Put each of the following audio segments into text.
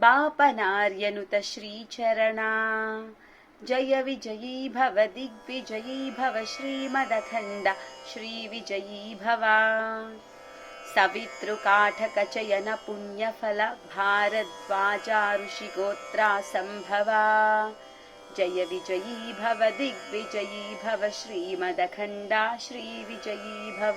बापनार्यनुत श्रीचरणा। जय विजयी भव दिग्विजयी भव श्रीमदखण्ड। श्रीविजयी भव। सवितृकाठकचयन पुण्यफल भारद्वाजा ऋषिगोत्रा सम्भवा जय विजयी भव दिग्विजयी भव श्रीमदखण्डा। श्रीविजयी भव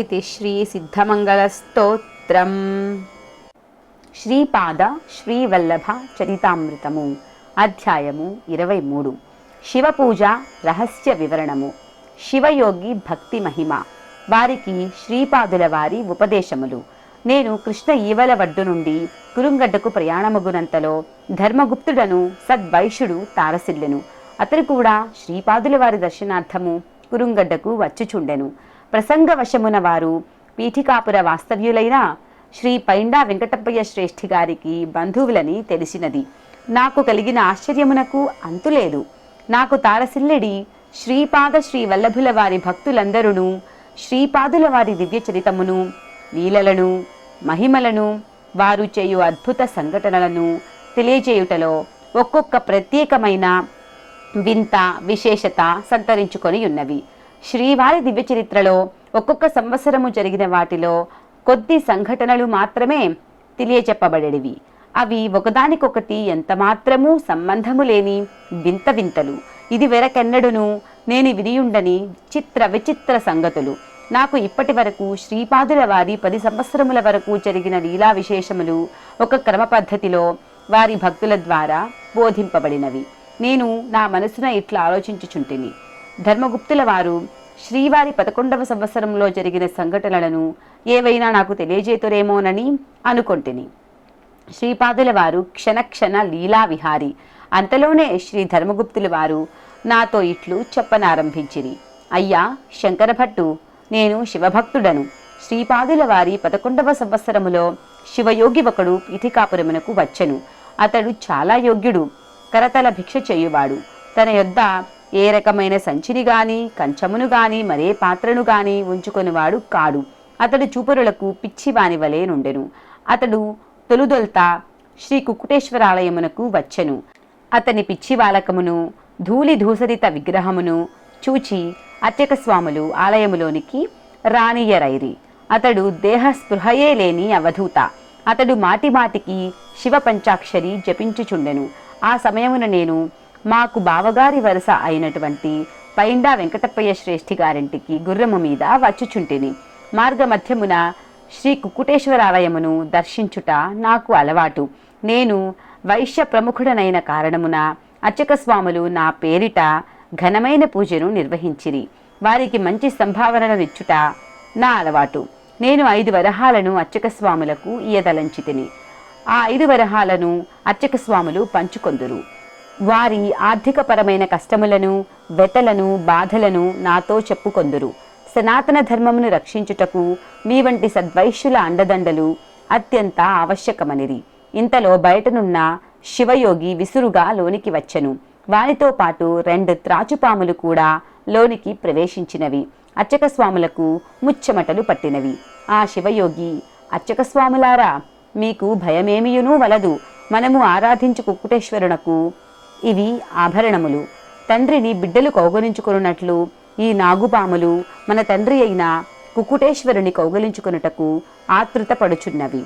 ఇది శ్రీ సిద్ధమంగళస్తోత్రం శ్రీపాద శ్రీవల్లభ చరితామృతము అధ్యాయము ఇరవై మూడు శివపూజ రహస్య వివరణము శివయోగి భక్తి మహిమ వారికి శ్రీపాదుల వారి ఉపదేశములు. నేను కృష్ణ ఈవల వడ్డు నుండి కురుంగడ్డకు ప్రయాణమగునంతలో ధర్మగుప్తుడను సద్వైశ్యుడు తారసిల్లెను. అతను కూడా శ్రీపాదుల వారి దర్శనార్థము కురుంగడ్డకు వచ్చుచుండెను. ప్రసంగవశమున వారు పీఠికాపుర వాస్తవ్యులైన శ్రీ పైండా వెంకటప్పయ్య శ్రేష్ఠి గారికి బంధువులని తెలిసినది. నాకు కలిగిన ఆశ్చర్యమునకు అంతులేదు నాకు తారసిల్లెడి శ్రీపాద శ్రీ వల్లభుల వారి భక్తులందరూ శ్రీపాదుల వారి దివ్య చరితమును లీలలను మహిమలను వారు చేయు అద్భుత సంఘటనలను తెలియజేయుటలో ఒక్కొక్క ప్రత్యేకమైన వింత విశేషత సంతరించుకొని ఉన్నవి శ్రీవారి దివ్య చరిత్రలో ఒక్కొక్క సంవత్సరము జరిగిన వాటిలో కొద్ది సంఘటనలు మాత్రమే తెలియచెప్పబడేవి అవి ఒకదానికొకటి ఎంత మాత్రమూ సంబంధము లేని వింత వింతలు. ఇది వెరకెన్నడును నేను వినియుండని చిత్ర విచిత్ర సంగతులు. నాకు ఇప్పటి వరకు శ్రీపాదుల వారి పది సంవత్సరముల వరకు జరిగిన లీలా విశేషములు ఒక క్రమ పద్ధతిలో వారి భక్తుల ద్వారా బోధింపబడినవి. నేను నా మనసున ఇట్లా ఆలోచించుచుంటిని. ధర్మగుప్తుల వారు శ్రీవారి పదకొండవ సంవత్సరంలో జరిగిన సంఘటనలను ఏవైనా నాకు తెలియజేతురేమోనని అనుకొంటిని. శ్రీపాదుల వారు క్షణక్షణ లీలా విహారి అంతలోనే శ్రీ ధర్మగుప్తుల వారు నాతో ఇట్లు చెప్పనారంభించిరి. అయ్యా శంకరభట్టు నేను శివభక్తుడను. శ్రీపాదుల వారి పదకొండవ సంవత్సరములో శివయోగి ఒకడు ఇథికాపురమునకు వచ్చెను. అతడు చాలా యోగ్యుడు కరతల భిక్ష చేయువాడు. తన యొద్ద ఏ రకమైన సంచిని గాని కంచమును గాని మరే పాత్రను గాని ఉంచుకొనివాడు కాడు. అతడు చూపరులకు పిచ్చివాని వలె నుండెను. అతడు తొలుదొల్త శ్రీ కుక్కుటేశ్వరాలయమునకు వచ్చెను. అతని పిచ్చివాలకమును ధూళి ధూసరిత విగ్రహమును చూచి అర్చక స్వాములు ఆలయములోనికి రానియరైరి. అతడు దేహ స్పృహయే లేని అవధూత. అతడు మాటి మాటికి శివ పంచాక్షరి జపించుచుండెను. ఆ సమయమున నేను మాకు బావగారి వరుస అయినటువంటి పైండా వెంకటప్పయ్య శ్రేష్ఠి గారింటికి గుర్రము మీద వచ్చుచుంటిని. మార్గమధ్యమున శ్రీ కుక్కుటేశ్వరాలయమును దర్శించుట నాకు అలవాటు. నేను వైశ్య ప్రముఖుడనైన కారణమున అర్చక స్వాములు నా పేరిట ఘనమైన పూజను నిర్వహించిరి. వారికి మంచి సంభావనలనిచ్చుట నా అలవాటు. నేను ఐదు వరహాలను అర్చక స్వాములకు ఇయ్యదలంచితిని. ఆ ఐదు వరహాలను అర్చక స్వాములు పంచుకొందురు. వారి ఆర్థికపరమైన కష్టములను వెతలను బాధలను నాతో చెప్పుకొందురు. సనాతన ధర్మమును రక్షించుటకు మీ వంటి సద్వైశ్యుల అండదండలు అత్యంత ఆవశ్యకమనిది ఇంతలో బయటనున్న శివయోగి విసురుగా లోనికి వచ్చెను. వానితో పాటు రెండు త్రాచుపాములు కూడా లోనికి ప్రవేశించినవి. అర్చక స్వాములకు ముచ్చమటలు పట్టినవి. ఆ శివయోగి అర్చక స్వాములారా మీకు భయమేమియునూ వలదు. మనము ఆరాధించు కుక్కుటేశ్వరునకు ఇవి ఆభరణములు. తండ్రిని బిడ్డలు కౌగలించుకున్నట్లు ఈ నాగుపాములు మన తండ్రి అయిన కుకుటేశ్వరుని కౌగలించుకొనుటకు ఆతృతపడుచున్నవి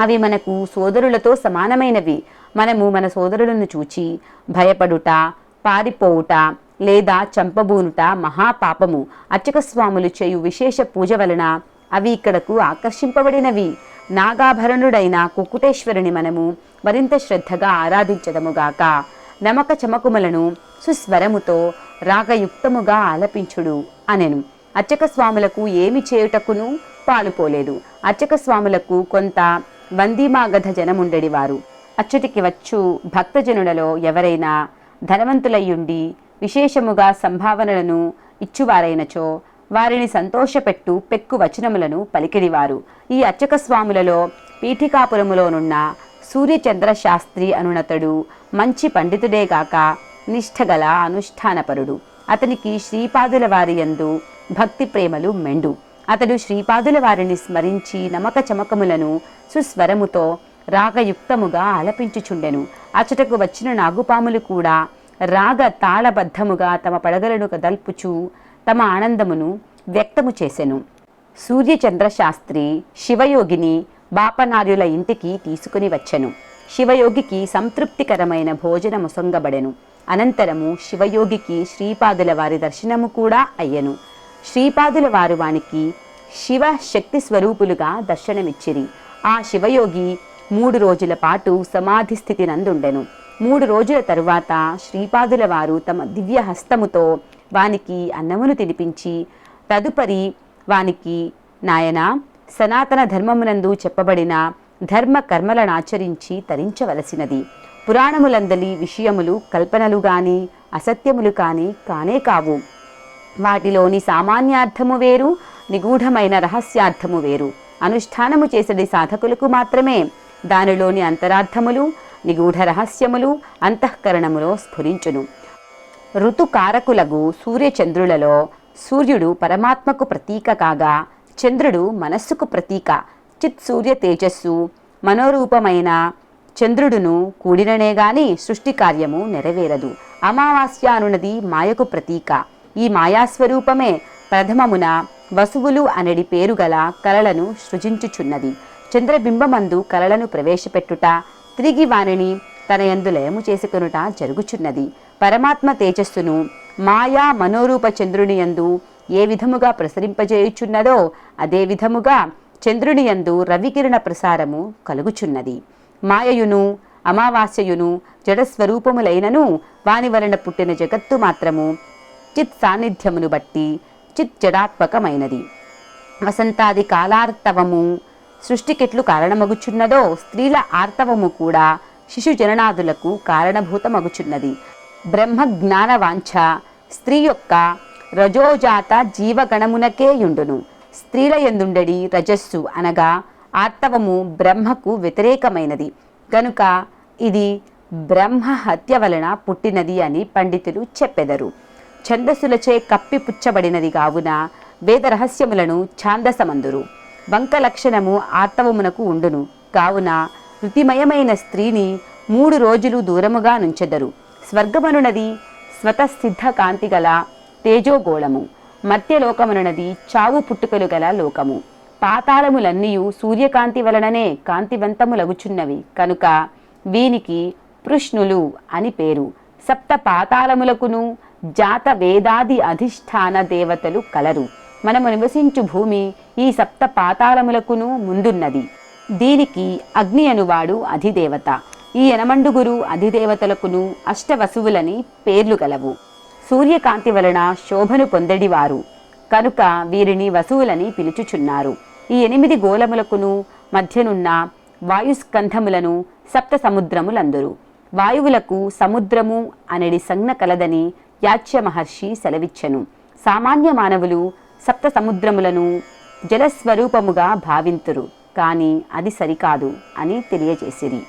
అవి మనకు సోదరులతో సమానమైనవి. మనము మన సోదరులను చూచి భయపడుట పారిపోవుట లేదా చంపబూనుట మహాపాపము. అర్చక స్వాములు చేయు విశేష పూజ వలన అవి ఇక్కడకు ఆకర్షింపబడినవి. నాగాభరణుడైన కుకుటేశ్వరుని మనము మరింత శ్రద్ధగా ఆరాధించదముగాక నమక చమకుమలను సుస్వరముతో రాగయుక్తముగా ఆలపించుడు అనెను. అర్చక స్వాములకు ఏమి చేయుటకును పాలుపోలేదు. అర్చక స్వాములకు కొంత వందీమాగధ జనముండెడివారు. అచ్చటికి వచ్చు భక్తజనులలో ఎవరైనా ధనవంతులయ్యుండి విశేషముగా సంభావనలను ఇచ్చువారైనచో వారిని సంతోషపెట్టు పెక్కు వచనములను పలికిడివారు. ఈ అర్చక స్వాములలో పీఠికాపురములోనున్న సూర్యచంద్ర శాస్త్రి అనునతడు మంచి పండితుడేగాక నిష్ఠగల అనుష్ఠానపరుడు. అతనికి శ్రీపాదుల వారి యందు భక్తి ప్రేమలు మెండు. అతడు శ్రీపాదుల వారిని స్మరించి నమక చమకములను సుస్వరముతో రాగయుక్తముగా ఆలపించుచుండెను. అచటకు వచ్చిన నాగుపాములు కూడా రాగ తాళబద్ధముగా తమ పడగలను కదల్పుచూ తమ ఆనందమును వ్యక్తము చేసెను. సూర్యచంద్ర శాస్త్రి శివయోగిని బాపనార్యుల ఇంటికి తీసుకుని వచ్చెను. శివయోగికి సంతృప్తికరమైన భోజనము సొంగబడెను. అనంతరము శివయోగికి శ్రీపాదుల వారి దర్శనము కూడా అయ్యెను. శ్రీపాదుల వారు వానికి శివ శక్తి స్వరూపులుగా దర్శనమిచ్చిరి. ఆ శివయోగి మూడు రోజుల పాటు సమాధి స్థితి నందుండెను. మూడు రోజుల తరువాత శ్రీపాదుల వారు తమ దివ్య హస్తముతో వానికి అన్నమును తినిపించి తదుపరి వానికి నాయనా సనాతన ధర్మమునందు చెప్పబడిన ధర్మ కర్మలనాచరించి తరించవలసినది. పురాణములందలి విషయములు కల్పనలు గాని అసత్యములు కాని కానే కావు. వాటిలోని సామాన్యార్థము వేరు నిగూఢమైన రహస్యార్థము వేరు. అనుష్ఠానము చేసడి సాధకులకు మాత్రమే దానిలోని అంతరార్థములు నిగూఢ రహస్యములు అంతఃకరణములో స్ఫురించును. ఋతుకారకులగు సూర్యచంద్రులలో సూర్యుడు పరమాత్మకు ప్రతీక కాగా చంద్రుడు మనస్సుకు ప్రతీక. చిత్ సూర్య తేజస్సు. మనోరూపమైన చంద్రుడును కూడిననే గాని సృష్టి కార్యము నెరవేరదు. అమావాస్య అనునది మాయకు ప్రతీక. ఈ మాయాస్వరూపమే ప్రథమమున వసువులు అనడి పేరు గల కలలను సృజించుచున్నది. చంద్రబింబమందు కలలను ప్రవేశపెట్టుట తిరిగి వానిని తన యందు లయము చేసుకొనుట జరుగుచున్నది. పరమాత్మ తేజస్సును మాయా మనోరూప చంద్రుని యందు ఏ విధముగా ప్రసరింపజేయుచున్నదో అదే విధముగా చంద్రుని యందు రవికిరణ ప్రసారము కలుగుచున్నది. మాయయును అమావాస్యయును జడస్వరూపములైనను వాని వలన పుట్టిన జగత్తు మాత్రము చిత్ సాన్నిధ్యమును బట్టి చిత్ జడాత్మకమైనది. వసంతాది కాలార్తవము సృష్టికెట్లు కారణమగుచున్నదో స్త్రీల ఆర్తవము కూడా శిశు జననాదులకు కారణభూతమగుచున్నది. బ్రహ్మ జ్ఞాన వాంఛ స్త్రీ యొక్క రజోజాత జీవగణమునకేయుండును స్త్రీల ఎందుండడి రజస్సు అనగా ఆర్తవము బ్రహ్మకు వ్యతిరేకమైనది. గనుక ఇది బ్రహ్మ హత్య వలన పుట్టినది అని పండితులు చెప్పెదరు. ఛందస్సులచే కప్పిపుచ్చబడినది కావున వేద రహస్యములను ఛాందసమందురు. వంక లక్షణము ఆర్తవమునకు ఉండును. కావున రుతిమయమైన స్త్రీని మూడు రోజులు దూరముగా నుంచెదరు. స్వర్గమనునది స్వతసిద్ధ కాంతి గల తేజోగోళము. మధ్యలోకమనునది చావు పుట్టుకలు గల లోకము. పాతాళములన్నీయు సూర్యకాంతి వలననే కాంతివంతములగుచున్నవి. కనుక వీనికి పృష్ణులు అని పేరు. సప్త పాతాళములకును జాత వేదాది అధిష్టాన దేవతలు కలరు. మనము నివసించు భూమి ఈ సప్త పాతాళములకును ముందున్నది. దీనికి అగ్ని అనువాడు అధిదేవత. ఈ యనమండుగురు అధిదేవతలకును అష్టవసువులని పేర్లు గలవు. సూర్యకాంతి వలన శోభను పొందడివారు. కనుక వీరిని వసువులని పిలుచుచున్నారు. ఈ ఎనిమిది గోళములకును మధ్యనున్న వాయుస్కంధములను సప్త సముద్రములందురు వాయువులకు సముద్రము అనడి సంజ్ఞ కలదని యాచ్య మహర్షి సెలవిచ్చెను. సామాన్య మానవులు సప్త సముద్రములను జలస్వరూపముగా భావింతురు. కానీ అది సరికాదు అని తెలియజేసిరి.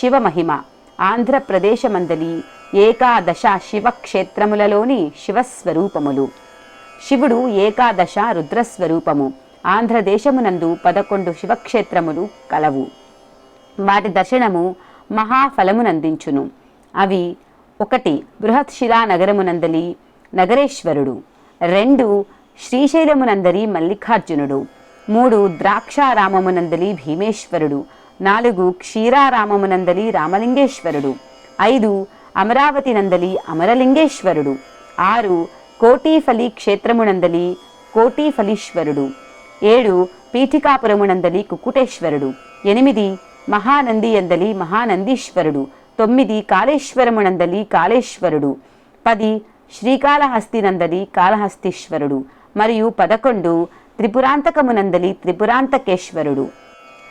శివమహిమ ఆంధ్రప్రదేశమందలి ఏకాదశ శివక్షేత్రములలోని శివస్వరూపములు. శివుడు ఏకాదశ రుద్రస్వరూపము. ఆంధ్రదేశమునందు పదకొండు శివక్షేత్రములు కలవు. వాటి దర్శనము మహాఫలమునందించును. అవి ఒకటి బృహత్శిలా నగరమునందలి నగరేశ్వరుడు. రెండు శ్రీశైలమునందరి మల్లికార్జునుడు. మూడు ద్రాక్షారామమునందలి భీమేశ్వరుడు. నాలుగు క్షీరారామమునందలి రామలింగేశ్వరుడు. ఐదు అమరావతి నందలి అమరలింగేశ్వరుడు. ఆరు కోటీఫలి క్షేత్రమునందలి కోటీఫలీశ్వరుడు. ఏడు పీఠికాపురమునందలి కుకుటేశ్వరుడు. ఎనిమిది మహానంది అందలి మహానందీశ్వరుడు. తొమ్మిది కాళేశ్వరమునందలి కాళేశ్వరుడు. పది శ్రీకాళహస్తినందలి కాళహస్తీశ్వరుడు. మరియు పదకొండు త్రిపురాంతకమునందలి త్రిపురాంతకేశ్వరుడు.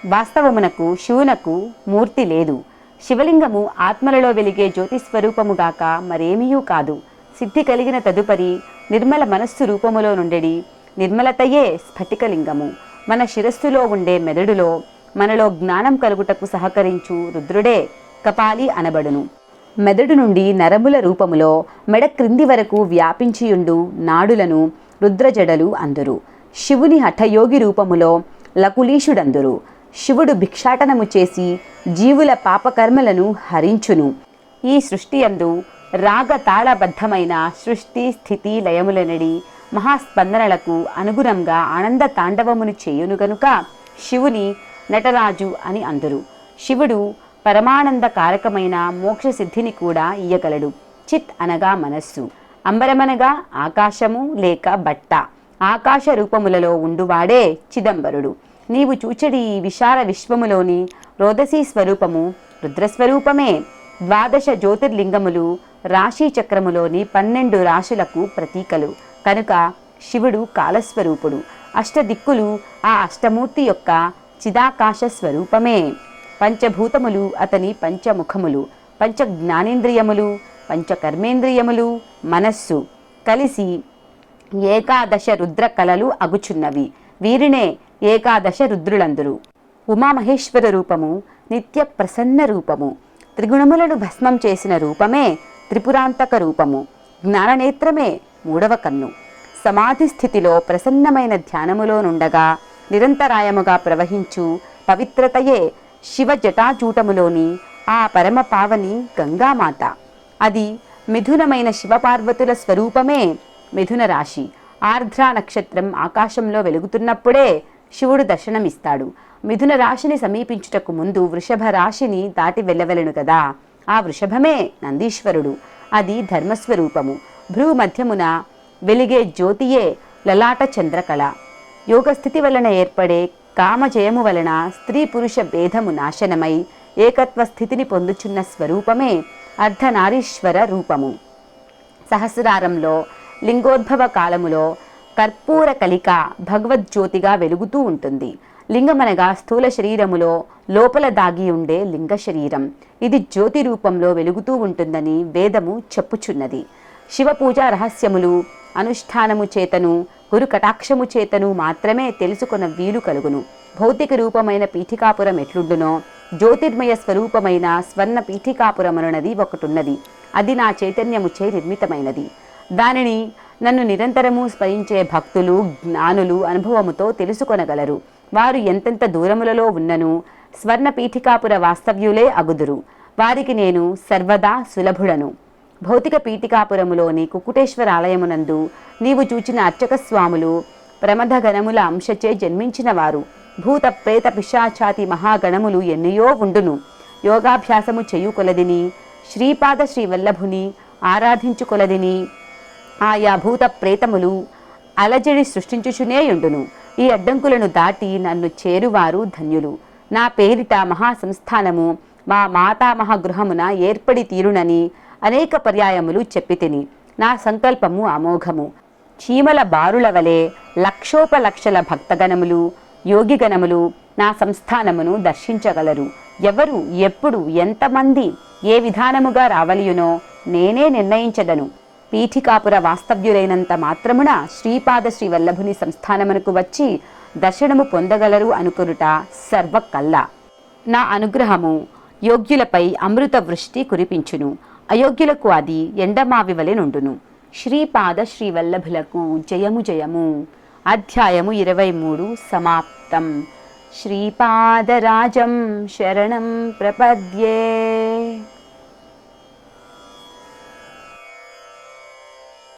వాస్తవమునకు శివునకు మూర్తి లేదు. శివలింగము ఆత్మలలో వెలిగే జ్యోతిస్వరూపముగాక మరేమీయూ కాదు. సిద్ధి కలిగిన తదుపరి నిర్మల మనస్సు రూపములో నుండెడి నిర్మలతయే స్ఫటికలింగము. మన శిరస్సులో ఉండే మెదడులో మనలో జ్ఞానం కలుగుటకు సహకరించు రుద్రుడే కపాలి అనబడును. మెదడు నుండి నరముల రూపములో మెడ క్రింది వరకు వ్యాపించియుండు నాడులను రుద్రజడలు అందురు. శివుని హఠయోగి రూపములో లకులీషుడందురు. శివుడు భిక్షాటనము చేసి జీవుల పాపకర్మలను హరించును. ఈ సృష్టి అందు రాగ తాళబద్ధమైన సృష్టి స్థితి లయములనడి మహాస్పందనలకు అనుగుణంగా ఆనంద తాండవమును చేయును గనుక శివుని నటరాజు అని అందరు. శివుడు పరమానంద కారకమైన మోక్ష సిద్ధిని కూడా ఇయ్యగలడు. చిత్ అనగా మనస్సు. అంబరమనగా ఆకాశము లేక బట్ట. ఆకాశ రూపములలో ఉండువాడే చిదంబరుడు. నీవు చూచడి ఈ విశాల విశ్వములోని రోదసీ స్వరూపము రుద్రస్వరూపమే. ద్వాదశ జ్యోతిర్లింగములు రాశి చక్రములోని పన్నెండు రాశులకు ప్రతీకలు. కనుక శివుడు కాలస్వరూపుడు. అష్టదిక్కులు ఆ అష్టమూర్తి యొక్క చిదాకాశ స్వరూపమే. పంచభూతములు అతని పంచముఖములు. పంచ జ్ఞానేంద్రియములు పంచకర్మేంద్రియములు మనస్సు. కలిసి ఏకాదశ రుద్ర కళలు అగుచున్నవి. వీరినే ఏకాదశ రుద్రులందురు. ఉమామహేశ్వర రూపము నిత్య ప్రసన్న రూపము త్రిగుణములను భస్మం చేసిన రూపమే త్రిపురాంతక రూపము జ్ఞాననేత్రమే మూడవ కన్ను. సమాధి స్థితిలో ప్రసన్నమైన ధ్యానములో నుండగా నిరంతరాయముగా ప్రవహించు పవిత్రతయే శివ జటాజూటములోని ఆ పరమ పావని గంగామాత. అది మిథునమైన శివపార్వతుల స్వరూపమే మిథున రాశి. ఆర్ద్ర నక్షత్రం ఆకాశంలో వెలుగుతున్నప్పుడే శివుడు దర్శనమిస్తాడు. మిథున రాశిని సమీపించుటకు ముందు వృషభ రాశిని దాటి వెళ్ళవలెను కదా. ఆ వృషభమే నందీశ్వరుడు. అది ధర్మస్వరూపము. భ్రూ మధ్యమున వెలిగే జ్యోతియే లలాట చంద్రకళ. యోగస్థితి వలన ఏర్పడే కామజయము వలన స్త్రీ పురుష భేదము నాశనమై ఏకత్వ స్థితిని పొందుచున్న స్వరూపమే అర్ధనారీశ్వర రూపము. సహస్రారంలో లింగోద్భవ కాలములో కర్పూర కలిక భగవద్జ్యోతిగా వెలుగుతూ ఉంటుంది. లింగమనగా స్థూల శరీరములో లోపల దాగి ఉండే లింగ శరీరం. ఇది జ్యోతి రూపంలో వెలుగుతూ ఉంటుందని వేదము చెప్పుచున్నది. శివ పూజా రహస్యములు అనుష్ఠానము చేతను గురు కటాక్షము చేతను మాత్రమే తెలుసుకున్న వీలు కలుగును. భౌతిక రూపమైన పీఠికాపురం ఎట్లుండునో జ్యోతిర్మయ స్వరూపమైన స్వర్ణ పీఠికాపురమనున్నది ఒకటున్నది. అది నా చైతన్యముచే నిర్మితమైనది. దానిని నన్ను నిరంతరము స్మరించే భక్తులు జ్ఞానులు అనుభవముతో తెలుసుకొనగలరు. వారు ఎంతెంత దూరములలో ఉన్నను స్వర్ణపీఠికాపుర వాస్తవ్యులే అగుదురు. వారికి నేను సర్వదా సులభుడను. భౌతిక పీఠికాపురములోని కుకుటేశ్వర ఆలయమునందు నీవు చూచిన అర్చక స్వాములు ప్రమథగణముల అంశచే జన్మించినవారు భూత ప్రేత పిశాచాతి మహాగణములు ఎన్నయో ఉండును. యోగాభ్యాసము చేయు కొలదిని శ్రీపాద శ్రీవల్లభుని ఆరాధించుకొలదిని ఆరాధించు కొలదిని ఆయా భూత ప్రేతములు అలజడి సృష్టించుచునేయుండును ఈ అడ్డంకులను దాటి నన్ను చేరువారు ధన్యులు. నా పేరిట మహాసంస్థానము మా మాతామహ గృహమున ఏర్పడి తీరునని అనేక పర్యాయములు చెప్పి తిని నా సంకల్పము అమోఘము. చీమల బారుల వలె లక్షోపలక్షల భక్తగణములు యోగిగణములు నా సంస్థానమును దర్శించగలరు. ఎవరు ఎప్పుడు ఎంతమంది ఏ విధానముగా రావలియునో నేనే నిర్ణయించదను. పీఠికాపుర వాస్తవ్యులైనంత మాత్రమున శ్రీపాద శ్రీవల్లభుని సంస్థానమునకు వచ్చి దర్శనము పొందగలరు అనుకొనుట సర్వకల్లా. నా అనుగ్రహము యోగ్యులపై అమృత వృష్టి కురిపించును. అయోగ్యులకు అది ఎండమావి వలె నుండును. శ్రీపాద శ్రీవల్లభులకు జయము జయము. అధ్యాయము ఇరవై మూడు సమాప్తం. శ్రీపాదరాజం శరణం ప్రపద్యే.